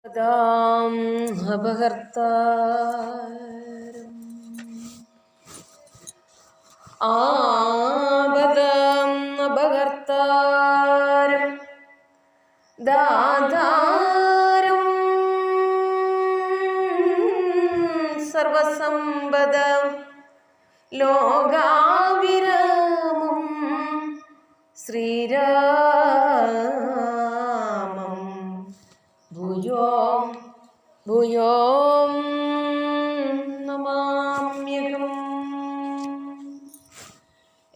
ആപദം അപഹർത്താരം ദാതാരം സർവസമ്പദം. ലോകാവിരാമം ശ്രീരാമം ഭൂയോ നമാമ്യകം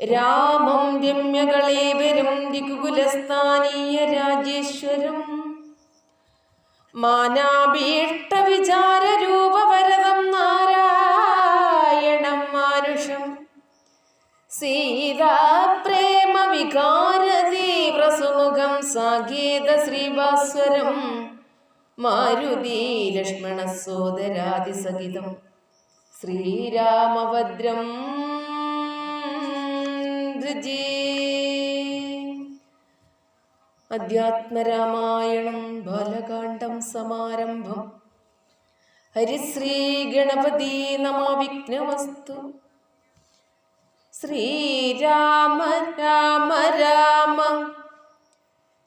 രാമം രമ്യകളേവരും ദികുകുലസ്ഥാനീയ രാജേശ്വരം മാനാഭീഷ്ട വിചാര രൂപവരദം നാരായണം മാനുഷം സീതാപ്രേമ വികാര തീവ്രസുമുഖം സാഗേത ശ്രീഭാസ്വരം മാരുതി ലക്ഷ്മണ സോദരാതിസഹിതം ശ്രീരാമഭദ്രം അധ്യാത്മരാമായണം ബാലകാണ്ഡം സമാരംഭം. ഹരിശ്രീ ഗണപതി നമവിഘ്നമസ്തു. ശ്രീരാമ രാമ രാമ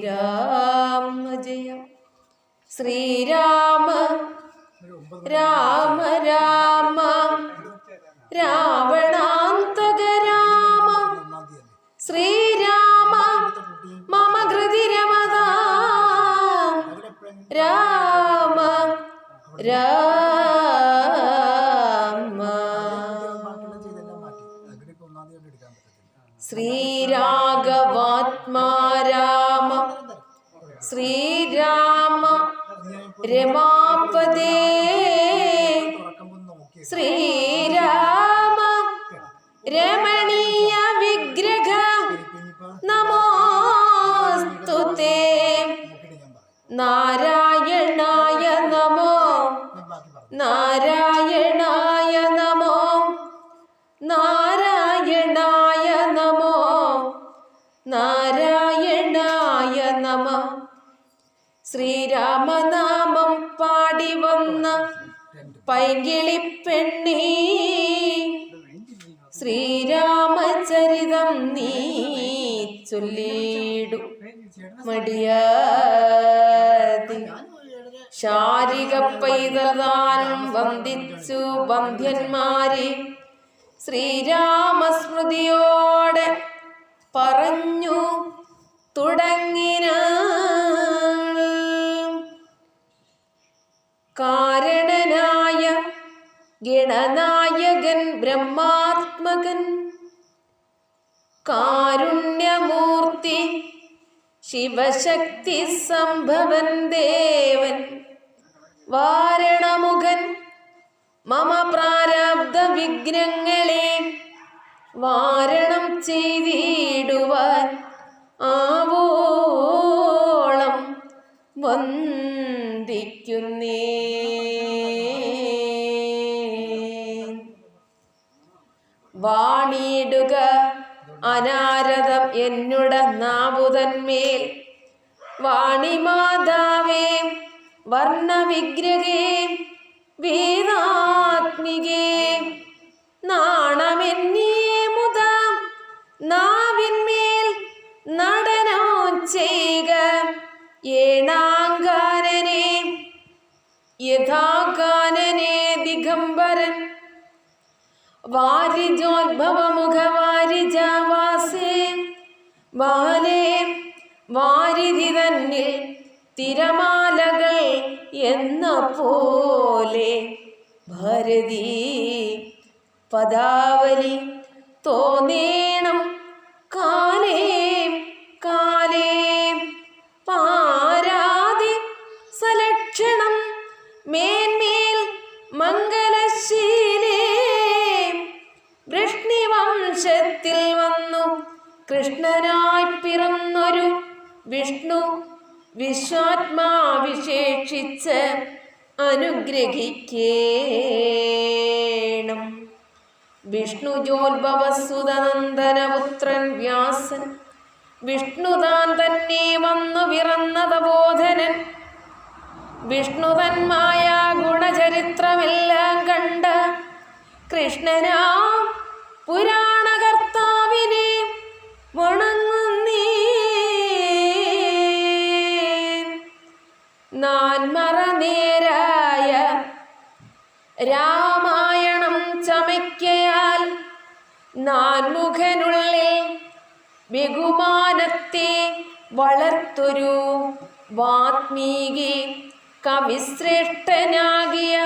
ലോകാഭിരാമ ജയ. ശ്രീരാമ രാമ രാമ രാവണാന്തക രാമ ശ്രീരാമ മമ കൃതി രമതാ രാമ രാമ രമണീയ വിഗ്രഹ. നമോസ്തുതേ. നാരായണായ നമോ. നാരായണായ നമോ. നാരായണായ നമോ. നാരായണായ നമ. ശ്രീരാമനാമം പാടി വന്ന പൈകിളിപ്പെണ്ണീ ശ്രീരാമചരിതം നീ ചൊല്ലിടു മടിയാതി ശാരിക പൈതൃദാനം വന്ദിച്ചു ബന്ധ്യന്മാരെ ശ്രീരാമസ്മൃതിയോടെ ശിവശക്തി സംഭവൻ ദേവൻ. വാരണമുഖൻ മമ പ്രാരാബ്ദ വിഘ്നങ്ങളെ വാരണം ചെയ്തിടുവാൻ ആവോളം വന്ദിക്കുന്നേ വാണിയിടുക അനാരതം എന്നുട നാവുതന്മേൽ വാണിമാതാവേ വർണവിഗ്രഹേ വേദാത്മികേ നാണമെന്നിയേ മുത നാവിന്മേൽ നടനോ ചെയ്യുക ഏണാങ്കാരനെ യഥാകാനനെ ദിഗംബരൻ വാരിജോദ്ഭവമുഖവാരിജാവാസേ ബാലേ വാരിധി തന്നിൽ തിരമാലകൾ എന്ന പോലെ ഭാരതി പദാവലി തോന്നേണം അനുഗ്രഹിക്കേണം വിഷ്ണുജോത്ഭവസുതനന്ദനപുത്രൻ വ്യാസൻ വിഷ്ണുതാൻ തന്നെ വന്നു പിറന്നതബോധനൻ. വിഷ്ണുതന്മായ ഗുണചരിത്രമെല്ലാം കണ്ട കൃഷ്ണനാ പുരാണകർത്താവിനെ വണങ്ങുന്നേ നാൻമറനേരായ രാമായണം ചമയ്ക്കയാൽ നാൻമുഖനുള്ളിൽ ബഹുമാനത്തെ വളർത്തൊരു വാത്മീകി കവിശ്രേഷ്ഠനാകിയ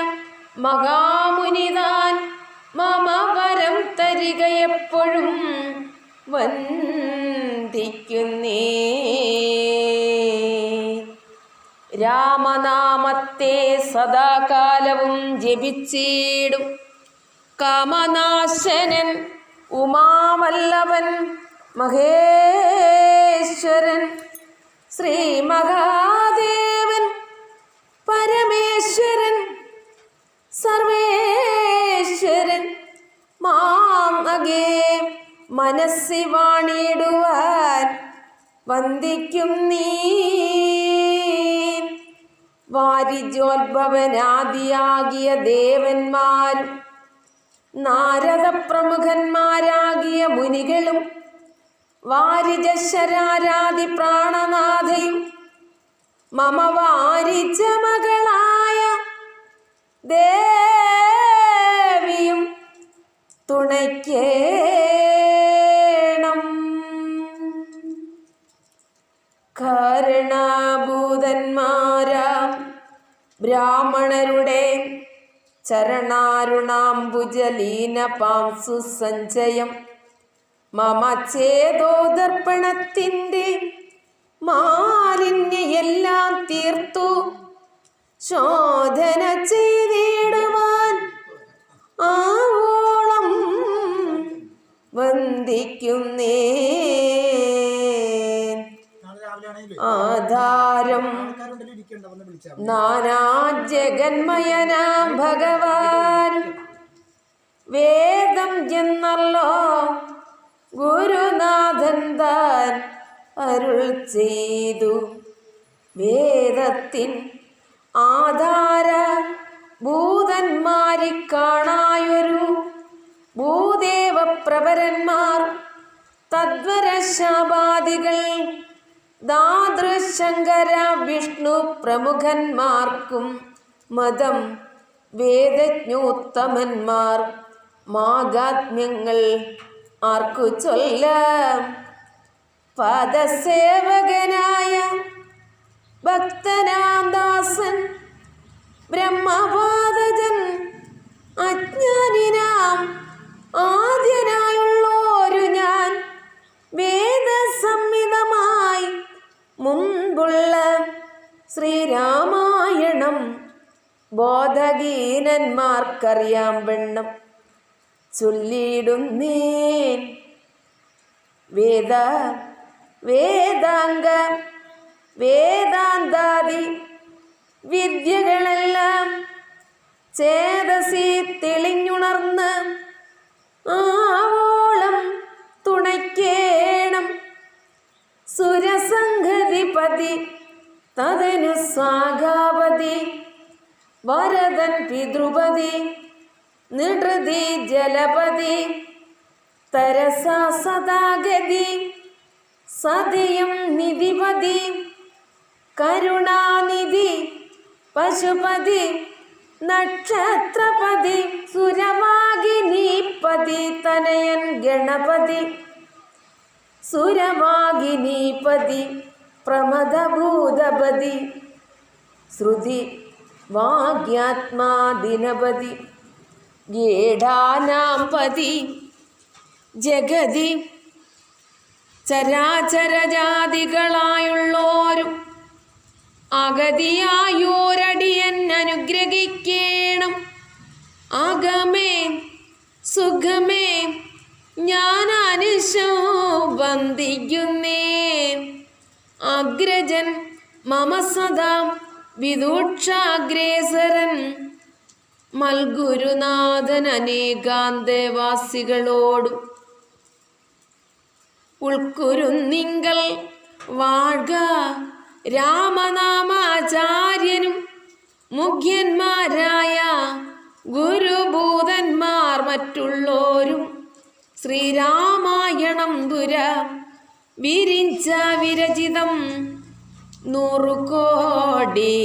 മഹാമുനിതാൻ മമ വരം തരികയെപ്പോഴും വന്ദിക്കുന്നേ. വന്ദിക്കുന്നേ രാമനാമത്തെ സദാകാലവും ജപിച്ചിടും. കാമനാശനൻ ഉമാവല്ലവൻ മഹേശ്വരൻ ശ്രീ മഹാദേവൻ പരമേശ്വരൻ സർവേശ്വരൻ മാമകേ മനസ്സി വാണിടുവാൻ വന്ദിക്കും നീ. വാരിജോത്ഭവനാദിയാകിയ ദേവന്മാരും നാരദ പ്രമുഖന്മാരാകിയ മുനികളും വാരിജശരാരാതി പ്രാണനാഥയും മമ വാരിജ മകളായ ദേവിയും തുണയ്ക്കേണം. കാരണഭൂതന്മാരാം ബ്രാഹ്മണരുടെ ചരണാരുണാംബുജലീന പാംസു സഞ്ചയം മമ ചേതോദർപ്പണത്തിന്റെ മാലിന്യെല്ലാം തീർത്തു. ശോധന ചെയ്തിടുവാൻ ആവോളം വന്ദിക്കുന്നേ നാളെ ഇരിക്കണ്ട നാനാ ജഗന്മയനാം ഭഗവാൻ. വേദം ചെന്നല്ലോ ഗുരുനാഥൻ താൻ അരുൾ ചെയ്തു. വേദത്തിൻ ആധാര ഭൂതന്മാരി കാണായൊരു ഭൂദേവ പ്രവരന്മാർ തദ്വരശാപാദികൾ ദാതൃശങ്കര വിഷ്ണു പ്രമുഖന്മാർക്കും മതം വേദജ്ഞോത്തമന്മാർ മാഗാത്മ്യങ്ങൾ ആർക്കു ചൊല്ല. പദസേവകനായ ഭക്തനാദാസൻ ബ്രഹ്മപാദജൻ അജ്ഞാനിനാം ആദ്യനായുള്ളോരു ഞാൻ വേദസംഹിതമായി മുമ്പുള്ള ശ്രീരാമായണം. ബോധഗീനന്മാർക്കറിയാം വെണ്ണം. ചൊല്ലിയിടുന്നേൻ. വേദ വേദാംഗ വേദാന്താദി വിദ്യകളെല്ലാം ചേതസി തെളിഞ്ഞുണർന്ന് ആവോളം സുരസംഗതിപതി തതനു സ്വാഗാപതി. വരദൻ പിതൃപതി. നിടൃതി ജലപതി. തരസാ സദാഗതി. സതയം നിധിപതി. കരുണാനിധി പശുപതി. നക്ഷത്രപതി. സുരവാഗിനീപതി തനയൻ ഗണപതി. സുരവാഗിനീപതി പ്രമദഭൂതപതി ശ്രുതി വാഗ്യാത്മാദിനപതി. ഗേഢാനാം പതി ജഗതി ചരാചരജാതികളായുള്ളോരും അഗതിയായോരടിയൻ അനുഗ്രഹിക്കേണം അകമേ സുഖമേ ഞാൻ അനുശോ അഗ്രജൻ മമ സദാ വിദൂക്ഷാഗ്രേസരൻ മൽഗുരുനാഥൻ അനേകാന്തവാസികളോടും ഉൾക്കുരുന്നിങ്കൽ വാഴ്ക രാമനാമാചാര്യനും മുഖ്യന്മാരായ ഗുരുഭൂതന്മാർ മറ്റുള്ളോരും ശ്രീരാമായണം പുര വിരിഞ്ച വിരചിതം നൂറുകോടി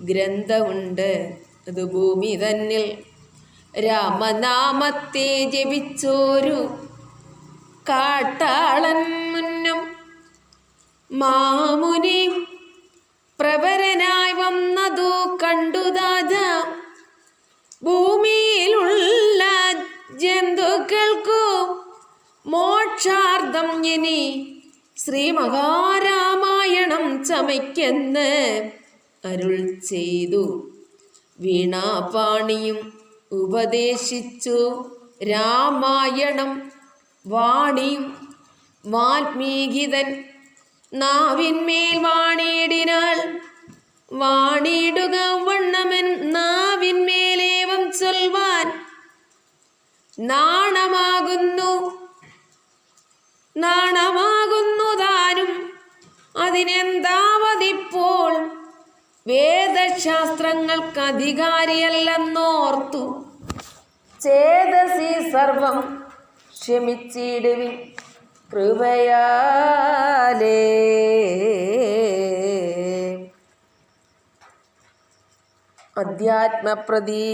ഗ്രന്ഥമുണ്ട്. അത് ഭൂമി തന്നിൽ. രാമനാമത്തെ ജപിച്ചോരു കാട്ടാളൻ മുന്നും മാമുനി പ്രവരനായി വന്നതു കണ്ടു ദാജ ഭൂമിയിലുള്ള ജന്തുക്കൾക്കു മോക്ഷാർത്ഥം ഇനി ശ്രീ മഹാരാമായണം ചമയ്ക്കെന്ന് അരുൾ ചെയ്തു. വീണാപാണിയും ഉപദേശിച്ചു. രാമായണം വാണിയും വാൽമീകിതൻ നാവിന്മേൽ വാണിയിടിനാൾ വാണിയിടുക വണ്ണമൻ നാവിന്മേലേവം ചൊൽവാൻ നാണമാകുന്നു. നാണമാകുന്നു താനും അതിനെന്താവതിപ്പോൾ? വേദശാസ്ത്രങ്ങൾക്ക് അധികാരിയല്ലെന്നോർത്തു ചേതസി സർവം ക്ഷമിച്ചിടുവിൻ കൃപയാലേ. അധ്യാത്മപ്രദീ